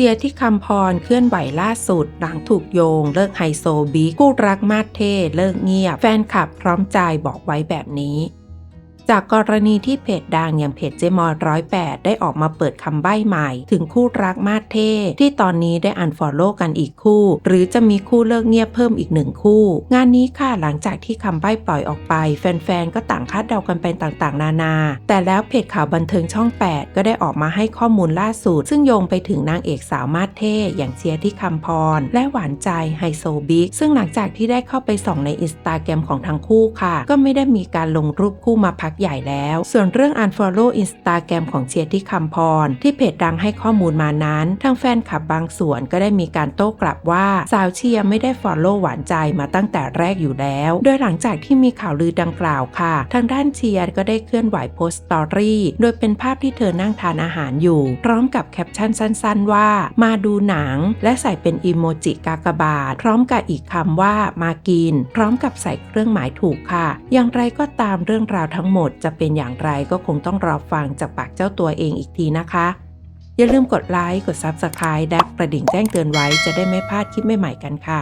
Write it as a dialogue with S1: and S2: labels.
S1: จียที่คำพรเคลื่อนไหวล่าสุด หลังถูกโยง เลิกไฮโซบิ๊กคู่รักมาสเทเลิกเงียบ แฟนคลับพร้อมใจบอกไว้แบบนี้ จากกรณีที่เพจดังอย่างเพจเจมอยร้อยแปดได้ออกมาเปิดคำใบ้ใหม่ ถึงคู่รักมาสเท่ที่ตอนนี้ได้อันฟอลโล่กันอีกคู่ หรือจะมีคู่เลิกเงียบเพิ่มอีกหนึ่งคู่ งานนี้ค่ะหลังจากที่คำใบ้ปล่อยออกไป แฟนๆ ก็ต่างคาดเดากันไปต่างๆ นานา แต่แล้วเพจข่าวบันเทิงช่อง 8 ก็ได้ออกมาให้ข้อมูลล่าสุด ซึ่งโยงไปถึงนางเอกสาวมาสเท่อย่างเชียร์ที่คำพร และหวานใจไฮโซบิ๊กซึ่งหลังจากที่ได้เข้าไปส่องในอินสตาแกรมของทั้งคู่ค่ะ ก็ไม่ได้มีการลงรูปคู่มาพักใหญ่แล้ว ส่วนเรื่อง unfollow Instagram ของเชียร์ที่คำพร ที่เพจดังให้ข้อมูลมานั้น ทางแฟนคลับบางส่วนก็ได้มีการโต้กลับว่า สาวเชียร์ไม่ได้ follow หวานใจมาตั้งแต่แรกอยู่แล้ว โดยหลังจากที่มีข่าวลือดังกล่าวค่ะ ทางด้านเชียร์ก็ได้เคลื่อนไหวโพสต์สตอรี่โดยเป็นภาพที่เธอนั่งทานอาหารอยู่ พร้อมกับแคปชั่นสั้น ๆ ว่า มาดูหนัง และใส่เป็นอีโมจิกากบาท พร้อมกับอีกคำว่ามากิน พร้อมกับใส่เครื่องหมายถูกค่ะ อย่างไรก็ตามเรื่องราวทั้งหมดดจะเป็นอย่างไรก็คงต้องรอฟังจากปากเจ้าตัวเองอีกทีนะคะ อย่าลืมกดไลค์ กด Subscribe และกระดิ่งแจ้งเตือนไว้จะได้ไม่พลาดคลิปใหม่ๆกันค่ะ